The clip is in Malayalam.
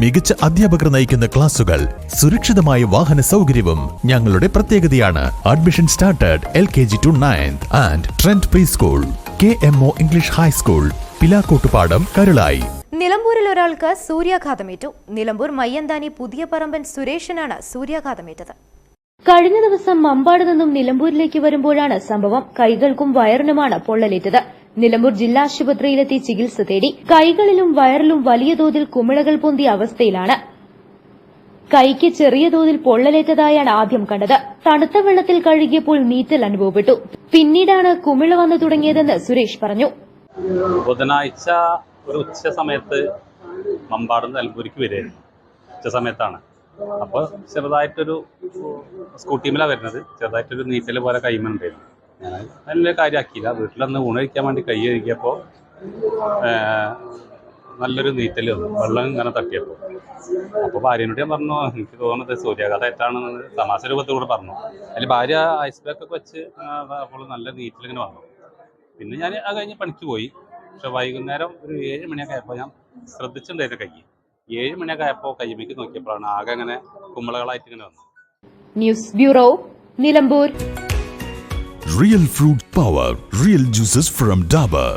മികച്ച അധ്യാപകർ നയിക്കുന്ന ക്ലാസുകൾ സുരക്ഷിതമായ വാഹന സൗകര്യവും ഞങ്ങളുടെ പ്രത്യേകതയാണ്. Admission started L K G to ninth and trend pre school K M O English high school Pilakkottupadam Karulayi നിലമ്പൂരിൽ ഒരാൾക്ക് സൂര്യാഘാതമേറ്റു. നിലമ്പൂർ മയ്യന്താനി പുതിയ പറമ്പൻ സുരേഷിനാണ് സൂര്യാഘാതമേറ്റത്. കഴിഞ്ഞ ദിവസം മമ്പാട് നിന്നും നിലമ്പൂരിലേക്ക് വരുമ്പോഴാണ് സംഭവം. കൈകൾക്കും വയറിനുമാണ് പൊള്ളലേറ്റത്. നിലമ്പൂർ ജില്ലാ ആശുപത്രിയിലെത്തി ചികിത്സ തേടി കൈകളിലും വയറിലും വലിയ തോതിൽ കുമിളകൾ പൊന്തിയ അവസ്ഥയിലാണ്. കൈക്ക് ചെറിയ തോതിൽ പൊള്ളലേറ്റതായാണ് ആദ്യം കണ്ടത്. തണുത്ത വെള്ളത്തിൽ കഴുകിയപ്പോൾ നീറ്റൽ അനുഭവപ്പെട്ടു. പിന്നീടാണ് കുമിള വന്നു തുടങ്ങിയതെന്ന് സുരേഷ് പറഞ്ഞു. ബുധനാഴ്ച ഒരു ഉച്ച സമയത്ത് മമ്പാടും നിലമ്പൂരിക്ക് വരുമായിരുന്നു ഉച്ച സമയത്താണ്. അപ്പോൾ ചെറുതായിട്ടൊരു സ്കൂട്ടിമിലാണ് വരുന്നത്. ചെറുതായിട്ടൊരു നീറ്റൽ പോലെ കൈമുണ്ടായിരുന്നു ഞാൻ നല്ല കാര്യമാക്കിയില്ല വീട്ടിലൊന്ന് ഊണ് കഴിക്കാൻ വേണ്ടി കൈ കഴുകിയപ്പോൾ നല്ലൊരു നീറ്റൽ വന്നു. വെള്ളം ഇങ്ങനെ തട്ടിയപ്പോൾ അപ്പോൾ ഭാര്യനോട് ഞാൻ പറഞ്ഞു എനിക്ക് തോന്നുന്നത് സൂര്യാഘാതമായിട്ടാണെന്ന് തമാശ രൂപത്തിലൂടെ പറഞ്ഞു. അതിൽ ഭാര്യ ഐസ് ബാക്ക് ഒക്കെ വെച്ച് അപ്പോൾ നല്ല നീറ്റൽ ഇങ്ങനെ വന്നു. പിന്നെ ഞാൻ അത് കഴിഞ്ഞ് പണിക്ക് പോയി. പക്ഷെ വൈകുന്നേരം ഒരു ഏഴ് മണിയൊക്കെ ആയപ്പോൾ ഞാൻ ശ്രദ്ധിച്ചിട്ടുണ്ടായിരുന്നു കൈ ഏഴ് മണിയൊക്കെ ആയപ്പോൾ കയ്യുമേക്ക് നോക്കിയപ്പോഴാണ് ആകെ അങ്ങനെ കുമ്പളകളായിട്ട് ഇങ്ങനെ വന്നത്. News bureau Nilambur. Real fruit power real juices from Dabur